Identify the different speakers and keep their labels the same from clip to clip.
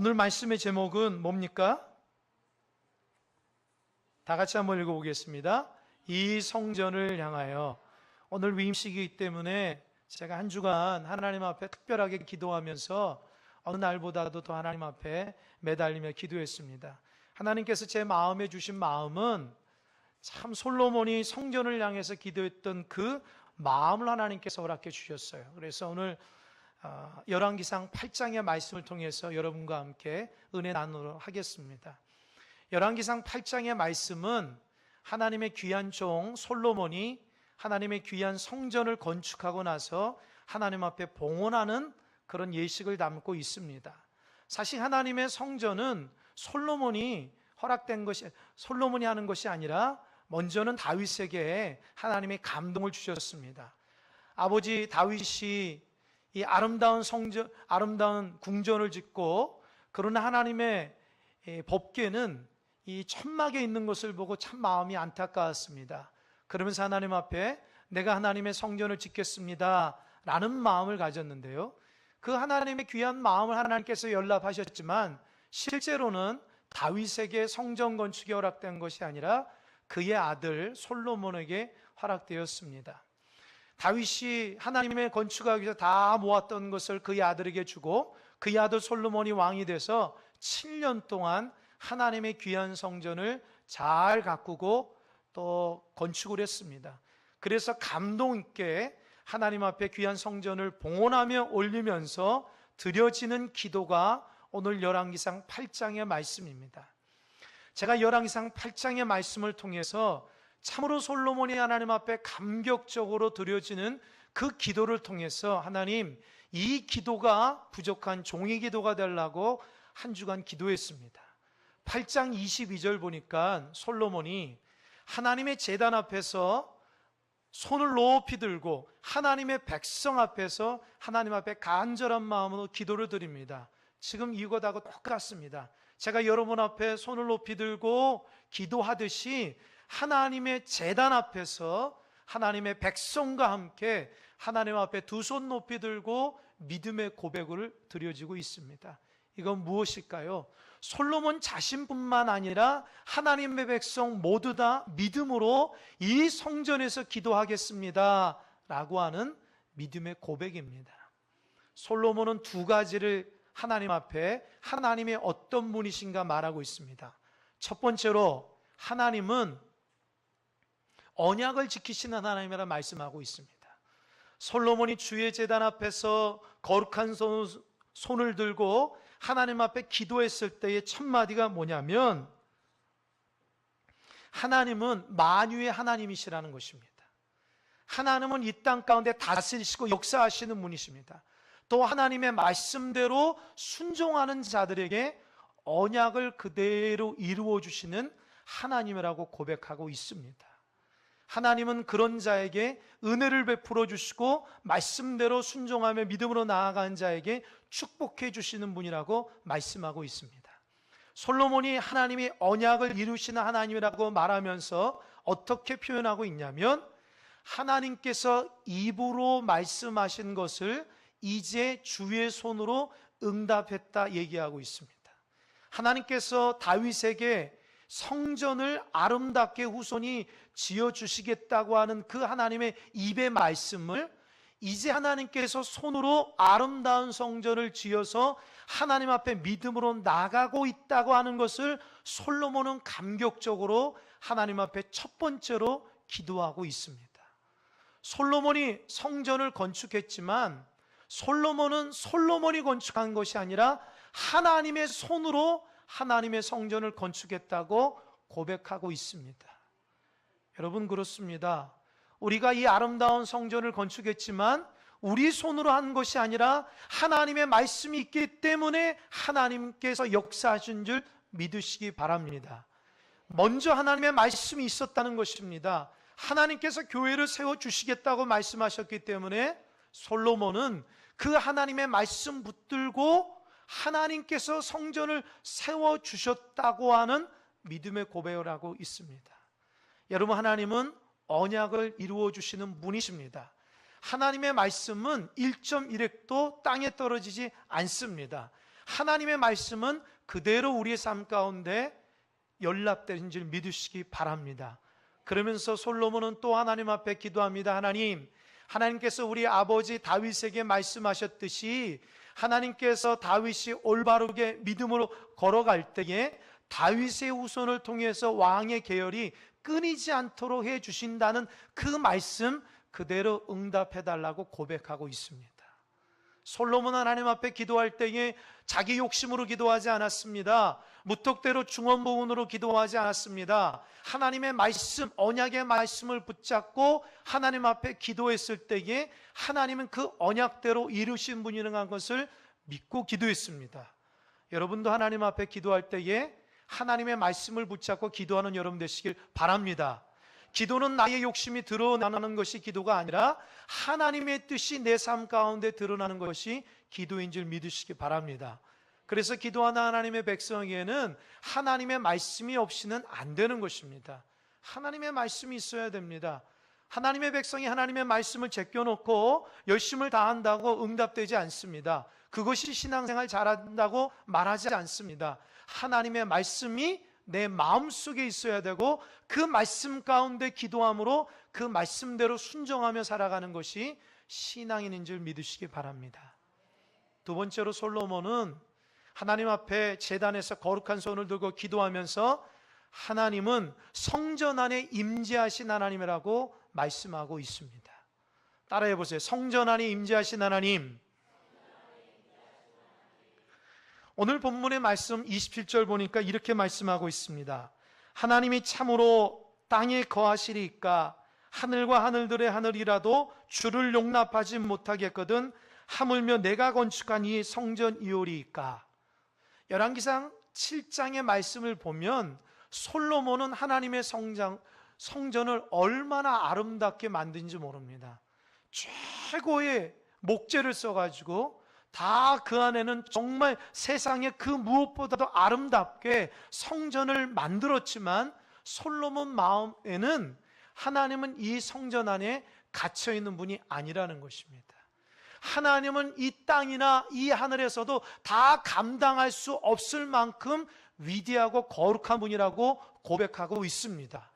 Speaker 1: 오늘 말씀의 제목은 뭡니까? 다 같이 한번 읽어보겠습니다. 이 성전을 향하여 오늘 위임식이기 때문에 제가 한 주간 하나님 앞에 특별하게 기도하면서 어느 날보다도 더 하나님 앞에 매달리며 기도했습니다. 하나님께서 제 마음에 주신 마음은 참 솔로몬이 성전을 향해서 기도했던 그 마음을 하나님께서 허락해 주셨어요. 그래서 오늘 어, 열왕기상 8장의 말씀을 통해서 여러분과 함께 은혜 나누도록 하겠습니다. 열왕기상 8장의 말씀은 하나님의 귀한 종 솔로몬이 하나님의 귀한 성전을 건축하고 나서 하나님 앞에 봉헌하는 그런 예식을 담고 있습니다. 사실 하나님의 성전은 솔로몬이 허락된 것이 솔로몬이 하는 것이 아니라 먼저는 다윗에게 하나님의 감동을 주셨습니다. 아버지 다윗이 이 아름다운 성전, 아름다운 궁전을 짓고 그러나 하나님의 법궤는 이 천막에 있는 것을 보고 참 마음이 안타까웠습니다. 그러면서 하나님 앞에 내가 하나님의 성전을 짓겠습니다. 라는 마음을 가졌는데요. 그 하나님의 귀한 마음을 하나님께서 연락하셨지만 실제로는 다윗에게 성전 건축이 허락된 것이 아니라 그의 아들 솔로몬에게 허락되었습니다. 다윗이 하나님의 건축하기 위해서 다 모았던 것을 그의 아들에게 주고 그의 아들 솔로몬이 왕이 돼서 7년 동안 하나님의 귀한 성전을 잘 가꾸고 또 건축을 했습니다. 그래서 감동 있게 하나님 앞에 귀한 성전을 봉헌하며 올리면서 드려지는 기도가 오늘 열왕기상 8장의 말씀입니다. 제가 열왕기상 8장의 말씀을 통해서 참으로 솔로몬이 하나님 앞에 감격적으로 드려지는 그 기도를 통해서 하나님 이 기도가 부족한 종의 기도가 되려고 한 주간 기도했습니다. 8장 22절 보니까 솔로몬이 하나님의 재단 앞에서 손을 높이 들고 하나님의 백성 앞에서 하나님 앞에 간절한 마음으로 기도를 드립니다. 지금 이것하고 똑같습니다. 제가 여러분 앞에 손을 높이 들고 기도하듯이 하나님의 재단 앞에서 하나님의 백성과 함께 하나님 앞에 두 손 높이 들고 믿음의 고백을 드려지고 있습니다. 이건 무엇일까요? 솔로몬 자신뿐만 아니라 하나님의 백성 모두 다 믿음으로 이 성전에서 기도하겠습니다. 라고 하는 믿음의 고백입니다. 솔로몬은 두 가지를 하나님 앞에 하나님의 어떤 분이신가 말하고 있습니다. 첫 번째로 하나님은 언약을 지키시는 하나님이라 말씀하고 있습니다. 솔로몬이 주의 재단 앞에서 거룩한 손, 손을 들고 하나님 앞에 기도했을 때의 첫 마디가 뭐냐면 하나님은 만유의 하나님이시라는 것입니다. 하나님은 이 땅 가운데 다스리시고 역사하시는 분이십니다. 또 하나님의 말씀대로 순종하는 자들에게 언약을 그대로 이루어 주시는 하나님이라고 고백하고 있습니다. 하나님은 그런 자에게 은혜를 베풀어 주시고 말씀대로 순종하며 믿음으로 나아가는 자에게 축복해 주시는 분이라고 말씀하고 있습니다. 솔로몬이 하나님이 언약을 이루시는 하나님이라고 말하면서 어떻게 표현하고 있냐면 하나님께서 입으로 말씀하신 것을 이제 주의 손으로 응답했다 얘기하고 있습니다. 하나님께서 다윗에게 성전을 아름답게 후손이 지어 주시겠다고 하는 그 하나님의 입의 말씀을 이제 하나님께서 손으로 아름다운 성전을 지어서 하나님 앞에 믿음으로 나가고 있다고 하는 것을 솔로몬은 감격적으로 하나님 앞에 첫 번째로 기도하고 있습니다. 솔로몬이 성전을 건축했지만 솔로몬은 솔로몬이 건축한 것이 아니라 하나님의 손으로 하나님의 성전을 건축했다고 고백하고 있습니다. 여러분 그렇습니다. 우리가 이 아름다운 성전을 건축했지만 우리 손으로 한 것이 아니라 하나님의 말씀이 있기 때문에 하나님께서 역사하신 줄 믿으시기 바랍니다. 먼저 하나님의 말씀이 있었다는 것입니다. 하나님께서 교회를 세워 주시겠다고 말씀하셨기 때문에 솔로몬은 그 하나님의 말씀 붙들고 하나님께서 성전을 세워 주셨다고 하는 믿음의 고백을 하고 있습니다. 여러분 하나님은 언약을 이루어 주시는 분이십니다. 하나님의 말씀은 1.1획도 땅에 떨어지지 않습니다. 하나님의 말씀은 그대로 우리의 삶 가운데 연락되는 줄 믿으시기 바랍니다. 그러면서 솔로몬은 또 하나님 앞에 기도합니다. 하나님, 하나님께서 우리 아버지 다윗에게 말씀하셨듯이 하나님께서 다윗이 올바르게 믿음으로 걸어갈 때에 다윗의 후손을 통해서 왕의 계열이 끊이지 않도록 해 주신다는 그 말씀 그대로 응답해 달라고 고백하고 있습니다. 솔로몬 하나님 앞에 기도할 때에 자기 욕심으로 기도하지 않았습니다. 무턱대로 중원부원으로 기도하지 않았습니다. 하나님의 말씀, 언약의 말씀을 붙잡고 하나님 앞에 기도했을 때에 하나님은 그 언약대로 이루신 분이라는 것을 믿고 기도했습니다. 여러분도 하나님 앞에 기도할 때에 하나님의 말씀을 붙잡고 기도하는 여러분 되시길 바랍니다. 기도는 나의 욕심이 드러나는 것이 기도가 아니라 하나님의 뜻이 내 삶 가운데 드러나는 것이 기도인 줄 믿으시기 바랍니다. 그래서 기도하는 하나님의 백성에게는 하나님의 말씀이 없이는 안 되는 것입니다. 하나님의 말씀이 있어야 됩니다. 하나님의 백성이 하나님의 말씀을 제껴놓고 열심을 다한다고 응답되지 않습니다. 그것이 신앙생활 잘한다고 말하지 않습니다. 하나님의 말씀이 내 마음 속에 있어야 되고 그 말씀 가운데 기도함으로 그 말씀대로 순종하며 살아가는 것이 신앙인인 줄 믿으시기 바랍니다. 두 번째로 솔로몬은 하나님 앞에 재단에서 거룩한 손을 들고 기도하면서 하나님은 성전 안에 임재하신 하나님이라고 말씀하고 있습니다. 따라해 보세요. 성전 안에 임재하신 하나님. 오늘 본문의 말씀 27절 보니까 이렇게 말씀하고 있습니다. 하나님이 참으로 땅에 거하시리까 하늘과 하늘들의 하늘이라도 주를 용납하지 못하겠거든 하물며 내가 건축한 이 성전 이오리까 열왕기상 7장의 말씀을 보면 솔로몬은 하나님의 성장, 성전을 얼마나 아름답게 만든지 모릅니다. 최고의 목재를 써가지고 다 그 안에는 정말 세상에 그 무엇보다도 아름답게 성전을 만들었지만 솔로몬 마음에는 하나님은 이 성전 안에 갇혀 있는 분이 아니라는 것입니다. 하나님은 이 땅이나 이 하늘에서도 다 감당할 수 없을 만큼 위대하고 거룩한 분이라고 고백하고 있습니다.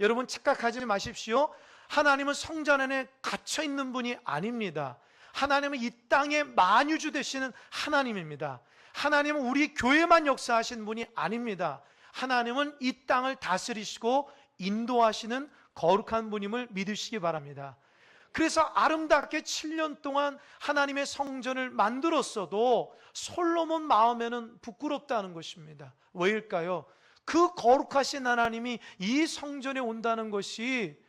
Speaker 1: 여러분 착각하지 마십시오. 하나님은 성전 안에 갇혀 있는 분이 아닙니다. 하나님은 이 땅의 만유주 되시는 하나님입니다. 하나님은 우리 교회만 역사하신 분이 아닙니다. 하나님은 이 땅을 다스리시고 인도하시는 거룩한 분임을 믿으시기 바랍니다. 그래서 아름답게 7년 동안 하나님의 성전을 만들었어도 솔로몬 마음에는 부끄럽다는 것입니다. 왜일까요? 그 거룩하신 하나님이 이 성전에 온다는 것이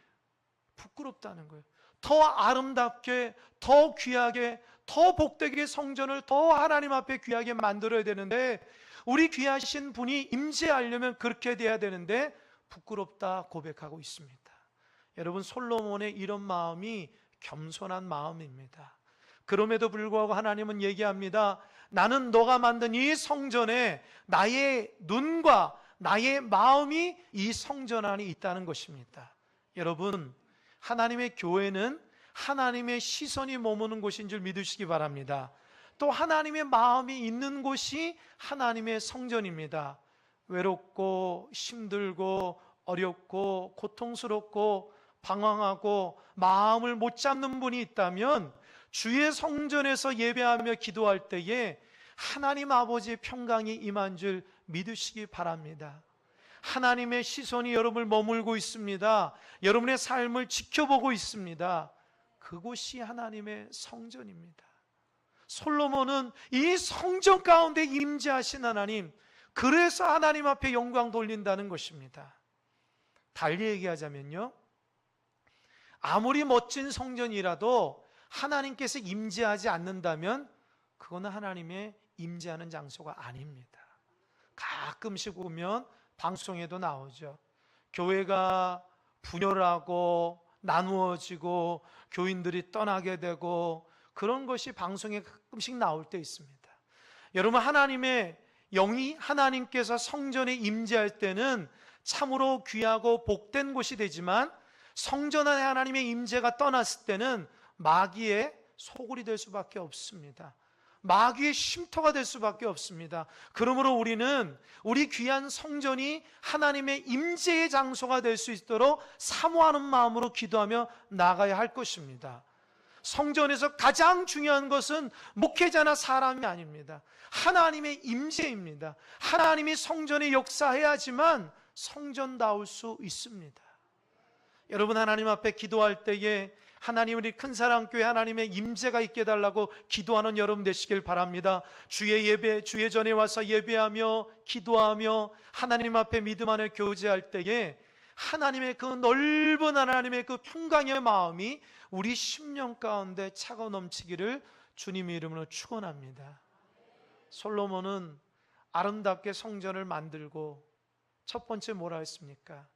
Speaker 1: 부끄럽다는 거예요. 더 아름답게, 더 귀하게, 더 복되게 성전을 더 하나님 앞에 귀하게 만들어야 되는데 우리 귀하신 분이 임재하려면 그렇게 돼야 되는데 부끄럽다 고백하고 있습니다. 여러분 솔로몬의 이런 마음이 겸손한 마음입니다. 그럼에도 불구하고 하나님은 얘기합니다. 나는 너가 만든 이 성전에 나의 눈과 나의 마음이 이 성전 안에 있다는 것입니다. 여러분, 하나님의 교회는 하나님의 시선이 머무는 곳인 줄 믿으시기 바랍니다. 또 하나님의 마음이 있는 곳이 하나님의 성전입니다. 외롭고 힘들고 어렵고 고통스럽고 방황하고 마음을 못 잡는 분이 있다면 주의 성전에서 예배하며 기도할 때에 하나님 아버지의 평강이 임한 줄 믿으시기 바랍니다. 하나님의 시선이 여러분을 머물고 있습니다. 여러분의 삶을 지켜보고 있습니다. 그곳이 하나님의 성전입니다. 솔로몬은 이 성전 가운데 임재하신 하나님, 그래서 하나님 앞에 영광 돌린다는 것입니다. 달리 얘기하자면요. 아무리 멋진 성전이라도 하나님께서 임재하지 않는다면 그거는 하나님의 임재하는 장소가 아닙니다. 가끔씩 보면 방송에도 나오죠. 교회가 분열하고 나누어지고 교인들이 떠나게 되고 그런 것이 방송에 가끔씩 나올 때 있습니다. 여러분 하나님의 영이 하나님께서 성전에 임재할 때는 참으로 귀하고 복된 곳이 되지만 성전 안에 하나님의 임재가 떠났을 때는 마귀의 소굴이 될 수밖에 없습니다. 마귀의 쉼터가 될 수밖에 없습니다. 그러므로 우리는 우리 귀한 성전이 하나님의 임재의 장소가 될 수 있도록 사모하는 마음으로 기도하며 나가야 할 것입니다. 성전에서 가장 중요한 것은 목회자나 사람이 아닙니다. 하나님의 임재입니다. 하나님이 성전에 역사해야지만 성전다울 수 있습니다. 여러분 하나님 앞에 기도할 때에 하나님 우리 큰 사랑 교회 하나님의 임재가 있게 달라고 기도하는 여러분 되시길 바랍니다. 주의 예배 주의 전에 와서 예배하며 기도하며 하나님 앞에 믿음 안에 교제할 때에 하나님의 그 넓은 하나님의 그 평강의 마음이 우리 심령 가운데 차고 넘치기를 주님의 이름으로 축원합니다. 솔로몬은 아름답게 성전을 만들고 첫 번째 뭐라 했습니까?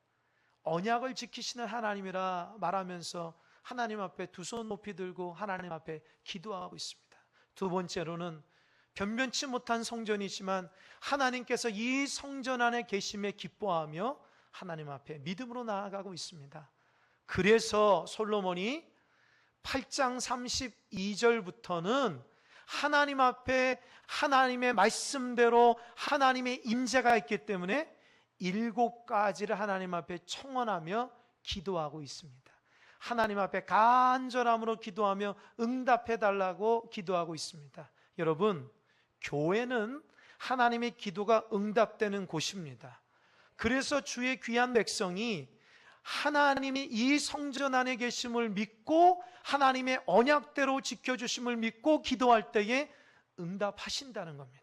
Speaker 1: 언약을 지키시는 하나님이라 말하면서 하나님 앞에 두 손 높이 들고 하나님 앞에 기도하고 있습니다. 두 번째로는 변변치 못한 성전이지만 하나님께서 이 성전 안에 계심에 기뻐하며 하나님 앞에 믿음으로 나아가고 있습니다. 그래서 솔로몬이 8장 32절부터는 하나님 앞에 하나님의 말씀대로 하나님의 임재가 있기 때문에 일곱 가지를 하나님 앞에 청원하며 기도하고 있습니다. 하나님 앞에 간절함으로 기도하며 응답해 달라고 기도하고 있습니다. 여러분, 교회는 하나님의 기도가 응답되는 곳입니다. 그래서 주의 귀한 백성이 하나님이 이 성전 안에 계심을 믿고 하나님의 언약대로 지켜주심을 믿고 기도할 때에 응답하신다는 겁니다.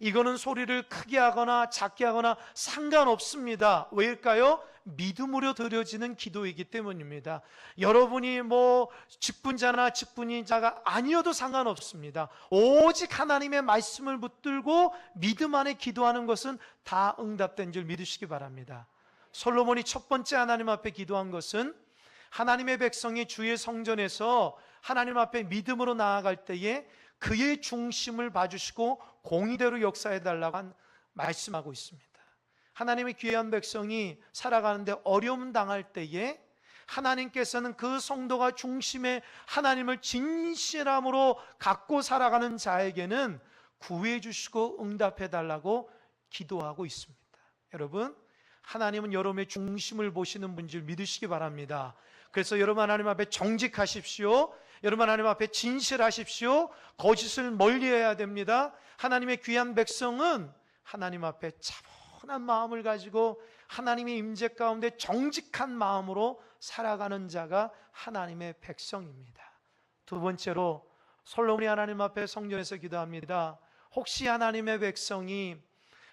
Speaker 1: 이거는 소리를 크게 하거나 작게 하거나 상관없습니다. 왜일까요? 믿음으로 드려지는 기도이기 때문입니다. 여러분이 뭐 직분자나 직분인자가 아니어도 상관없습니다. 오직 하나님의 말씀을 붙들고 믿음 안에 기도하는 것은 다 응답된 줄 믿으시기 바랍니다. 솔로몬이 첫 번째 하나님 앞에 기도한 것은 하나님의 백성이 주의 성전에서 하나님 앞에 믿음으로 나아갈 때에 그의 중심을 봐주시고 공의대로 역사해 달라고 말씀하고 있습니다. 하나님의 귀한 백성이 살아가는데 어려움 당할 때에 하나님께서는 그 성도가 중심에 하나님을 진실함으로 갖고 살아가는 자에게는 구해 주시고 응답해 달라고 기도하고 있습니다. 여러분, 하나님은 여러분의 중심을 보시는 분인 줄 믿으시기 바랍니다. 그래서 여러분 하나님 앞에 정직하십시오. 여러분 하나님 앞에 진실하십시오. 거짓을 멀리해야 됩니다. 하나님의 귀한 백성은 하나님 앞에 차분한 마음을 가지고 하나님의 임재 가운데 정직한 마음으로 살아가는 자가 하나님의 백성입니다. 두 번째로 솔로몬이 하나님 앞에 성전에서 기도합니다. 혹시 하나님의 백성이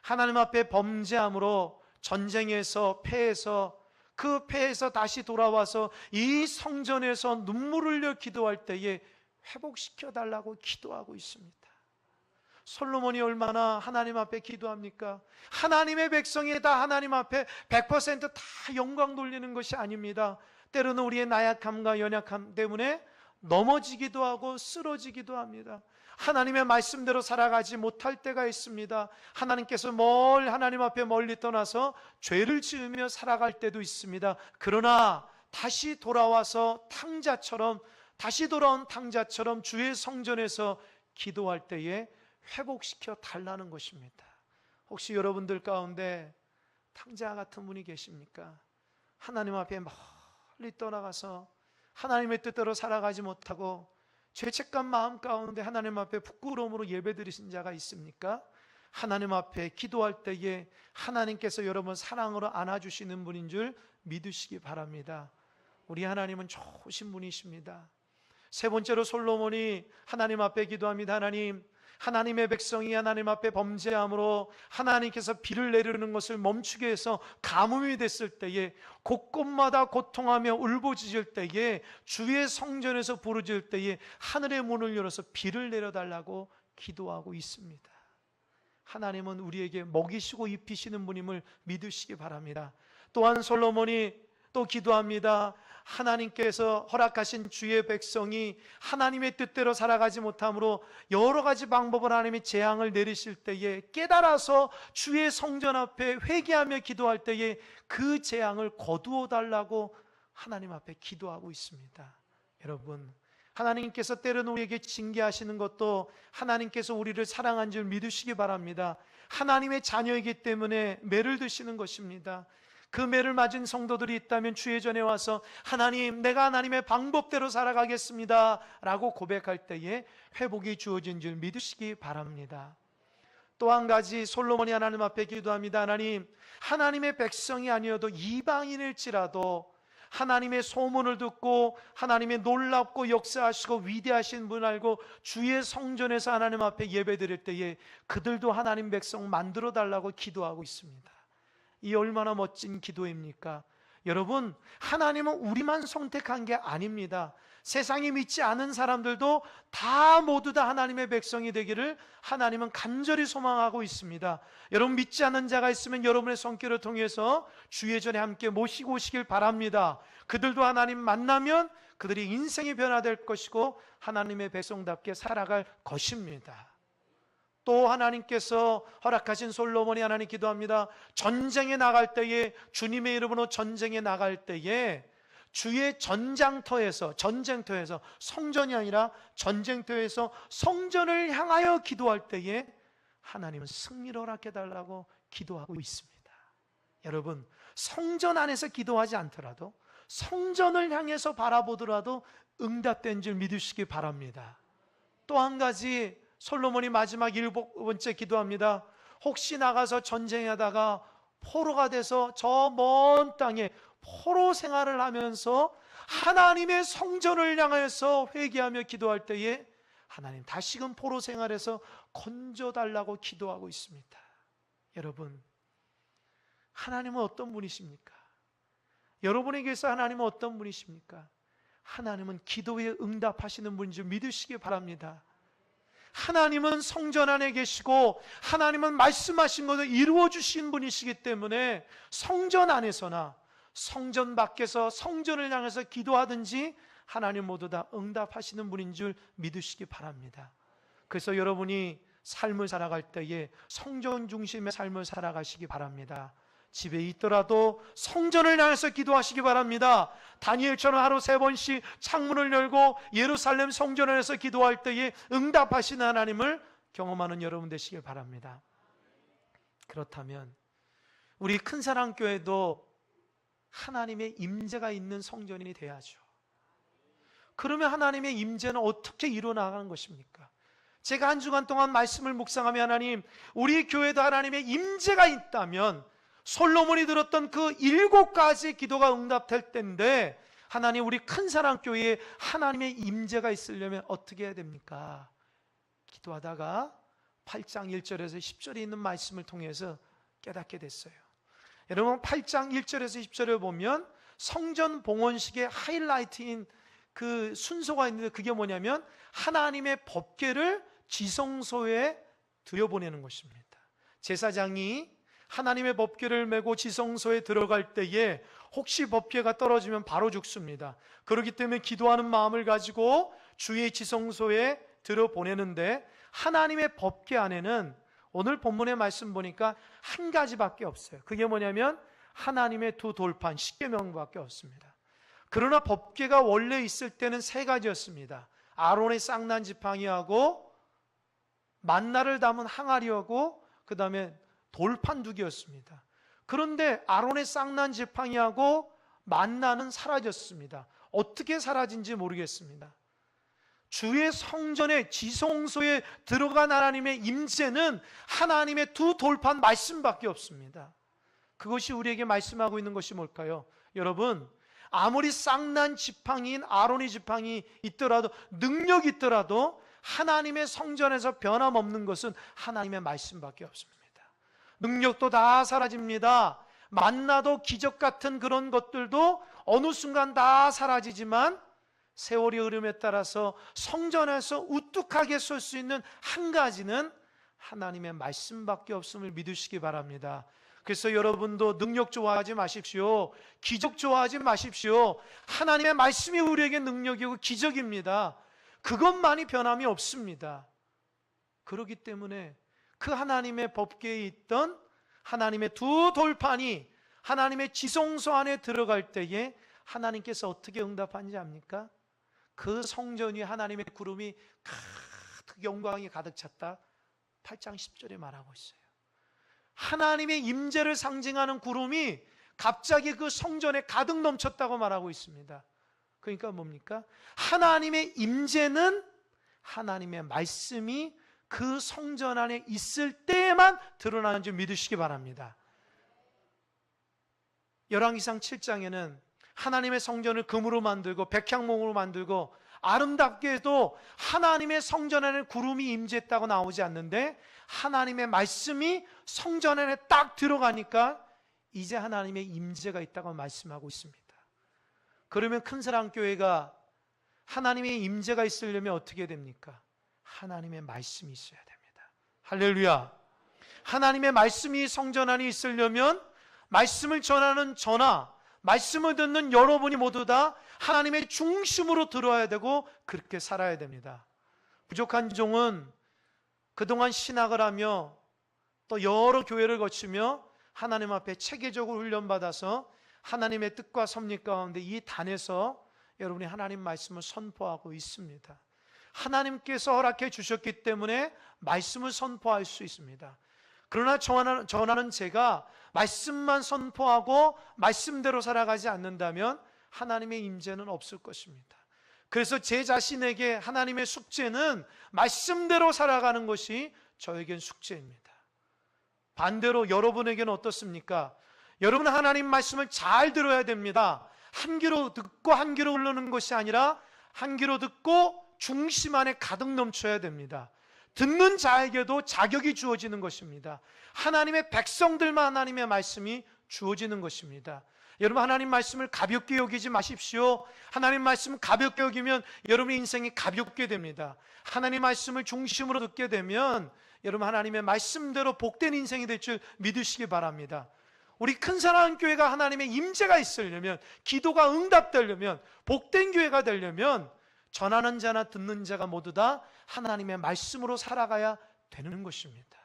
Speaker 1: 하나님 앞에 범죄함으로 전쟁에서 패해서 그 패에서 다시 돌아와서 이 성전에서 눈물을 흘려 기도할 때에 회복시켜 달라고 기도하고 있습니다. 솔로몬이 얼마나 하나님 앞에 기도합니까? 하나님의 백성이 다 하나님 앞에 100%다 영광 돌리는 것이 아닙니다. 때로는 우리의 나약함과 연약함 때문에 넘어지기도 하고 쓰러지기도 합니다. 하나님의 말씀대로 살아가지 못할 때가 있습니다. 하나님께서 멀 하나님 앞에 멀리 떠나서 죄를 지으며 살아갈 때도 있습니다. 그러나 다시 돌아와서 탕자처럼 다시 돌아온 탕자처럼 주의 성전에서 기도할 때에 회복시켜 달라는 것입니다. 혹시 여러분들 가운데 탕자 같은 분이 계십니까? 하나님 앞에 멀리 떠나가서 하나님의 뜻대로 살아가지 못하고 죄책감 마음 가운데 하나님 앞에 부끄러움으로 예배드리신 자가 있습니까? 하나님 앞에 기도할 때에 하나님께서 여러분 사랑으로 안아주시는 분인 줄 믿으시기 바랍니다. 우리 하나님은 좋으신 분이십니다. 세 번째로 솔로몬이 하나님 앞에 기도합니다. 하나님, 하나님의 백성이 하나님 앞에 범죄함으로 하나님께서 비를 내리는 것을 멈추게 해서 가뭄이 됐을 때에 곳곳마다 고통하며 울부짖을 때에 주의 성전에서 부르짖을 때에 하늘의 문을 열어서 비를 내려달라고 기도하고 있습니다. 하나님은 우리에게 먹이시고 입히시는 분임을 믿으시기 바랍니다. 또한 솔로몬이 또 기도합니다. 하나님께서 허락하신 주의 백성이 하나님의 뜻대로 살아가지 못함으로 여러 가지 방법을 하나님이 재앙을 내리실 때에 깨달아서 주의 성전 앞에 회개하며 기도할 때에 그 재앙을 거두어 달라고 하나님 앞에 기도하고 있습니다. 여러분, 하나님께서 때로는 우리에게 징계하시는 것도 하나님께서 우리를 사랑한 줄 믿으시기 바랍니다. 하나님의 자녀이기 때문에 매를 드시는 것입니다. 그 매를 맞은 성도들이 있다면 주의 전에 와서 하나님, 내가 하나님의 방법대로 살아가겠습니다. 라고 고백할 때에 회복이 주어진 줄 믿으시기 바랍니다. 또 한 가지 솔로몬이 하나님 앞에 기도합니다. 하나님, 하나님의 백성이 아니어도 이방인일지라도 하나님의 소문을 듣고 하나님의 놀랍고 역사하시고 위대하신 분 알고 주의 성전에서 하나님 앞에 예배 드릴 때에 그들도 하나님 백성 만들어 달라고 기도하고 있습니다. 이 얼마나 멋진 기도입니까? 여러분, 하나님은 우리만 선택한 게 아닙니다. 세상이 믿지 않은 사람들도 다 모두 다 하나님의 백성이 되기를 하나님은 간절히 소망하고 있습니다. 여러분 믿지 않는 자가 있으면 여러분의 손길을 통해서 주의 전에 함께 모시고 오시길 바랍니다. 그들도 하나님 만나면 그들이 인생이 변화될 것이고 하나님의 백성답게 살아갈 것입니다. 또 하나님께서 허락하신 솔로몬이 하나님 기도합니다. 전쟁에 나갈 때에 주님의 이름으로 전쟁에 나갈 때에 주의 전장터에서 전쟁터에서 성전이 아니라 전쟁터에서 성전을 향하여 기도할 때에 하나님은 승리를 허락해 달라고 기도하고 있습니다. 여러분, 성전 안에서 기도하지 않더라도 성전을 향해서 바라보더라도 응답된 줄 믿으시기 바랍니다. 또 한 가지 솔로몬이 마지막 일곱 번째 기도합니다. 혹시 나가서 전쟁하다가 포로가 돼서 저 먼 땅에 포로 생활을 하면서 하나님의 성전을 향해서 회개하며 기도할 때에 하나님 다시금 포로 생활에서 건져달라고 기도하고 있습니다. 여러분, 하나님은 어떤 분이십니까? 여러분에게서 하나님은 어떤 분이십니까? 하나님은 기도에 응답하시는 분인 줄 믿으시기 바랍니다. 하나님은 성전 안에 계시고 하나님은 말씀하신 것을 이루어 주신 분이시기 때문에 성전 안에서나 성전 밖에서 성전을 향해서 기도하든지 하나님 모두 다 응답하시는 분인 줄 믿으시기 바랍니다. 그래서 여러분이 삶을 살아갈 때에 성전 중심의 삶을 살아가시기 바랍니다. 집에 있더라도 성전을 향해서 기도하시기 바랍니다. 다니엘처럼 하루 세 번씩 창문을 열고 예루살렘 성전을 해서 기도할 때에 응답하시는 하나님을 경험하는 여러분 되시길 바랍니다. 그렇다면 우리 큰 사랑 교회도 하나님의 임재가 있는 성전이 돼야죠. 그러면 하나님의 임재는 어떻게 일어나가는 것입니까? 제가 한 주간 동안 말씀을 묵상하며 하나님, 우리 교회도 하나님의 임재가 있다면 솔로몬이 들었던 그 일곱 가지 기도가 응답될 텐데 하나님 우리 큰 사랑 교회에 하나님의 임재가 있으려면 어떻게 해야 됩니까? 기도하다가 8장 1절에서 10절에 있는 말씀을 통해서 깨닫게 됐어요. 여러분 8장 1절에서 10절에 보면 성전 봉헌식의 하이라이트인 그 순서가 있는데 그게 뭐냐면 하나님의 법궤를 지성소에 들여보내는 것입니다. 제사장이 하나님의 법궤를 메고 지성소에 들어갈 때에 혹시 법궤가 떨어지면 바로 죽습니다. 그렇기 때문에 기도하는 마음을 가지고 주의 지성소에 들어보내는데 하나님의 법궤 안에는 오늘 본문의 말씀 보니까 한 가지밖에 없어요. 그게 뭐냐면 하나님의 두 돌판 십계명밖에 없습니다. 그러나 법궤가 원래 있을 때는 세 가지였습니다. 아론의 쌍난 지팡이하고 만나를 담은 항아리하고 그 다음에 돌판 두 개였습니다. 그런데 아론의 쌍난 지팡이하고 만나는 사라졌습니다. 어떻게 사라진지 모르겠습니다. 주의 성전의 지성소에 들어간 하나님의 임재는 하나님의 두 돌판 말씀밖에 없습니다. 그것이 우리에게 말씀하고 있는 것이 뭘까요? 여러분, 아무리 쌍난 지팡이인 아론의 지팡이 있더라도 능력 있더라도 하나님의 성전에서 변함없는 것은 하나님의 말씀밖에 없습니다. 능력도 다 사라집니다. 만나도 기적 같은 그런 것들도 어느 순간 다 사라지지만 세월이 흐름에 따라서 성전에서 우뚝하게 설 수 있는 한 가지는 하나님의 말씀밖에 없음을 믿으시기 바랍니다. 그래서 여러분도 능력 좋아하지 마십시오. 기적 좋아하지 마십시오. 하나님의 말씀이 우리에게 능력이고 기적입니다. 그것만이 변함이 없습니다. 그렇기 때문에 그 하나님의 법계에 있던 하나님의 두 돌판이 하나님의 지성소 안에 들어갈 때에 하나님께서 어떻게 응답하는지 압니까? 그 성전 위 하나님의 구름이 가득 영광이 가득 찼다. 8장 10절에 말하고 있어요. 하나님의 임재를 상징하는 구름이 갑자기 그 성전에 가득 넘쳤다고 말하고 있습니다. 그러니까 뭡니까? 하나님의 임재는 하나님의 말씀이 그 성전 안에 있을 때에만 드러나는 줄 믿으시기 바랍니다. 열왕기상 7장에는 하나님의 성전을 금으로 만들고 백향목으로 만들고 아름답게도 하나님의 성전 안에 구름이 임재했다고 나오지 않는데 하나님의 말씀이 성전 안에 딱 들어가니까 이제 하나님의 임재가 있다고 말씀하고 있습니다. 그러면 큰 사랑 교회가 하나님의 임재가 있으려면 어떻게 됩니까? 하나님의 말씀이 있어야 됩니다. 할렐루야. 하나님의 말씀이 성전 안에 있으려면 말씀을 전하는 전하, 말씀을 듣는 여러분이 모두 다 하나님의 중심으로 들어야 되고 그렇게 살아야 됩니다. 부족한 종은 그동안 신학을 하며 또 여러 교회를 거치며 하나님 앞에 체계적으로 훈련받아서 하나님의 뜻과 섭리 가운데 이 단에서 여러분이 하나님 말씀을 선포하고 있습니다. 하나님께서 허락해 주셨기 때문에 말씀을 선포할 수 있습니다. 그러나 전하는, 제가 말씀만 선포하고 말씀대로 살아가지 않는다면 하나님의 임재는 없을 것입니다. 그래서 제 자신에게 하나님의 숙제는 말씀대로 살아가는 것이 저에겐 숙제입니다. 반대로 여러분에게는 어떻습니까? 여러분 하나님 말씀을 잘 들어야 됩니다. 한 귀로 듣고 한 귀로 흐르는 것이 아니라 한 귀로 듣고 중심 안에 가득 넘쳐야 됩니다. 듣는 자에게도 자격이 주어지는 것입니다. 하나님의 백성들만 하나님의 말씀이 주어지는 것입니다. 여러분 하나님 말씀을 가볍게 여기지 마십시오. 하나님 말씀 가볍게 여기면 여러분의 인생이 가볍게 됩니다. 하나님 말씀을 중심으로 듣게 되면 여러분 하나님의 말씀대로 복된 인생이 될 줄 믿으시기 바랍니다. 우리 큰 사랑 교회가 하나님의 임재가 있으려면 기도가 응답되려면 복된 교회가 되려면 전하는 자나 듣는 자가 모두 다 하나님의 말씀으로 살아가야 되는 것입니다.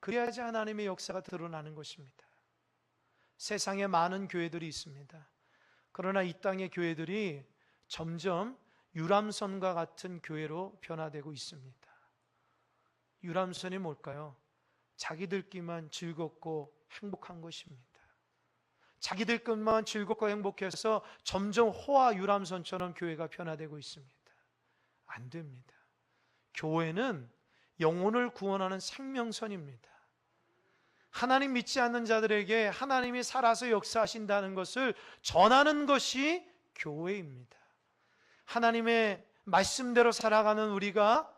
Speaker 1: 그래야지 하나님의 역사가 드러나는 것입니다. 세상에 많은 교회들이 있습니다. 그러나 이 땅의 교회들이 점점 유람선과 같은 교회로 변화되고 있습니다. 유람선이 뭘까요? 자기들끼만 즐겁고 행복한 것입니다. 자기들 것만 즐겁고 행복해서 점점 호화 유람선처럼 교회가 변화되고 있습니다. 안 됩니다. 교회는 영혼을 구원하는 생명선입니다. 하나님 믿지 않는 자들에게 하나님이 살아서 역사하신다는 것을 전하는 것이 교회입니다. 하나님의 말씀대로 살아가는 우리가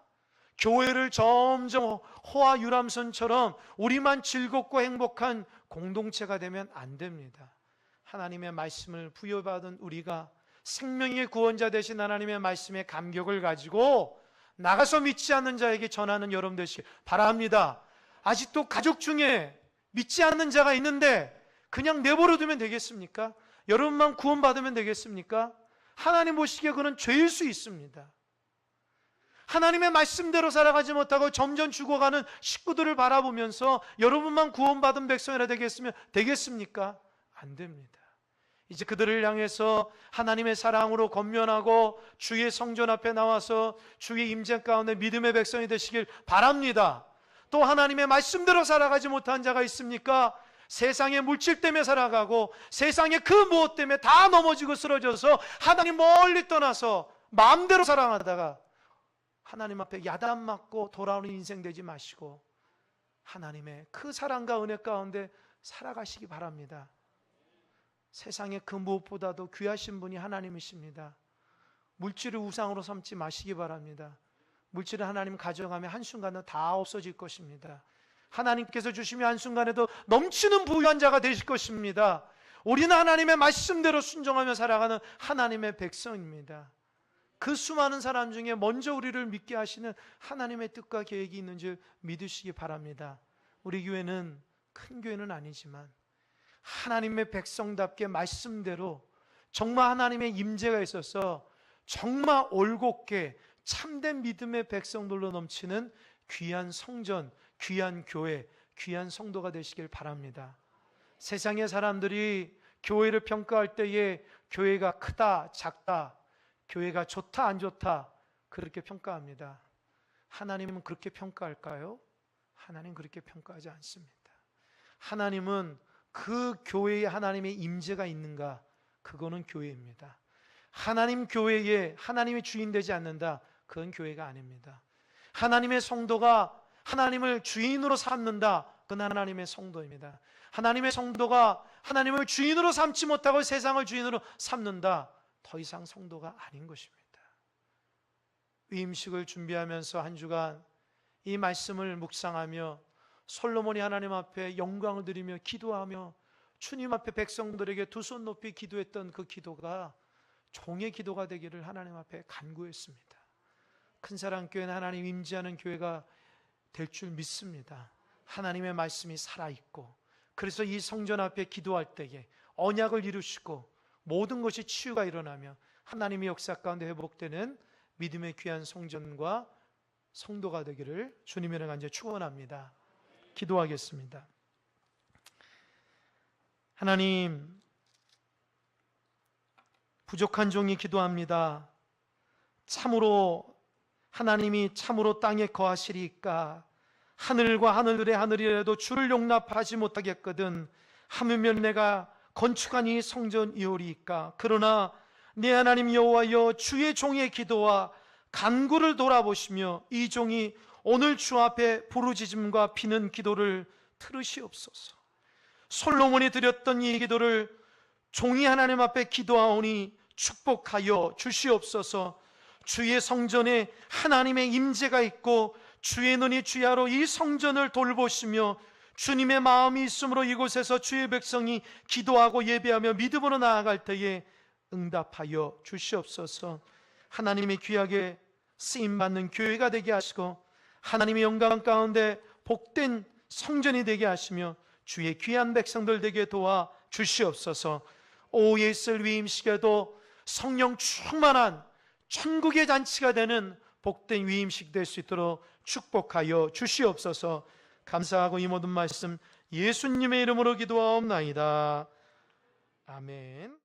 Speaker 1: 교회를 점점 호화 유람선처럼 우리만 즐겁고 행복한 공동체가 되면 안 됩니다. 하나님의 말씀을 부여받은 우리가 생명의 구원자 되신 하나님의 말씀에 감격을 가지고 나가서 믿지 않는 자에게 전하는 여러분 되시길 바랍니다. 아직도 가족 중에 믿지 않는 자가 있는데 그냥 내버려 두면 되겠습니까? 여러분만 구원받으면 되겠습니까? 하나님 보시기에 그는 죄일 수 있습니다. 하나님의 말씀대로 살아가지 못하고 점점 죽어가는 식구들을 바라보면서 여러분만 구원받은 백성이라 되겠으면 되겠습니까? 안 됩니다. 이제 그들을 향해서 하나님의 사랑으로 건면하고 주의 성전 앞에 나와서 주의 임재 가운데 믿음의 백성이 되시길 바랍니다. 또 하나님의 말씀대로 살아가지 못한 자가 있습니까? 세상의 물질 때문에 살아가고 세상의 그 무엇 때문에 다 넘어지고 쓰러져서 하나님 멀리 떠나서 마음대로 살아가다가 하나님 앞에 야단 맞고 돌아오는 인생 되지 마시고 하나님의 그 사랑과 은혜 가운데 살아가시기 바랍니다. 세상의 그 무엇보다도 귀하신 분이 하나님이십니다. 물질을 우상으로 삼지 마시기 바랍니다. 물질을 하나님 가져가면 한순간에 다 없어질 것입니다. 하나님께서 주시면 한순간에도 넘치는 부유한 자가 되실 것입니다. 우리는 하나님의 말씀대로 순종하며 살아가는 하나님의 백성입니다. 그 수많은 사람 중에 먼저 우리를 믿게 하시는 하나님의 뜻과 계획이 있는 줄 믿으시기 바랍니다. 우리 교회는 큰 교회는 아니지만 하나님의 백성답게 말씀대로 정말 하나님의 임재가 있어서 정말 올곧게 참된 믿음의 백성들로 넘치는 귀한 성전, 귀한 교회, 귀한 성도가 되시길 바랍니다. 세상의 사람들이 교회를 평가할 때에 교회가 크다, 작다, 교회가 좋다 안 좋다 그렇게 평가합니다. 하나님은 그렇게 평가할까요? 하나님 그렇게 평가하지 않습니다. 하나님은 그 교회에 하나님의 임재가 있는가? 그거는 교회입니다. 하나님 교회에 하나님이 주인 되지 않는다. 그건 교회가 아닙니다. 하나님의 성도가 하나님을 주인으로 삼는다. 그건 하나님의 성도입니다. 하나님의 성도가 하나님을 주인으로 삼지 못하고 세상을 주인으로 삼는다. 더 이상 성도가 아닌 것입니다. 위임식을 준비하면서 한 주간 이 말씀을 묵상하며 솔로몬이 하나님 앞에 영광을 드리며 기도하며 주님 앞에 백성들에게 두 손 높이 기도했던 그 기도가 종의 기도가 되기를 하나님 앞에 간구했습니다. 큰 사랑 교회는 하나님 임재하는 교회가 될 줄 믿습니다. 하나님의 말씀이 살아 있고 그래서 이 성전 앞에 기도할 때에 언약을 이루시고 모든 것이 치유가 일어나며 하나님의 역사 가운데 회복되는 믿음의 귀한 성전과 성도가 되기를 주님의 간절히 축원합니다. 기도하겠습니다. 하나님 부족한 종이 기도합니다. 참으로 하나님이 참으로 땅에 거하시리까 하늘과 하늘들의 하늘이라도 주를 용납하지 못하겠거든 하물며 내가 건축한 이 성전이오리까 그러나 내 하나님 여호와여 주의 종의 기도와 간구를 돌아보시며 이 종이 오늘 주 앞에 부르짖음과 비는 기도를 들으시옵소서. 솔로몬이 드렸던 이 기도를 종이 하나님 앞에 기도하오니 축복하여 주시옵소서. 주의 성전에 하나님의 임재가 있고 주의 눈이 주야로 이 성전을 돌보시며 주님의 마음이 있으므로 이곳에서 주의 백성이 기도하고 예배하며 믿음으로 나아갈 때에 응답하여 주시옵소서. 하나님의 귀하게 쓰임 받는 교회가 되게 하시고 하나님의 영광 가운데 복된 성전이 되게 하시며 주의 귀한 백성들 되게 도와 주시옵소서. 오 예슬 위임식에도 성령 충만한 천국의 잔치가 되는 복된 위임식 될 수 있도록 축복하여 주시옵소서. 감사하고 이 모든 말씀 예수님의 이름으로 기도하옵나이다. 아멘.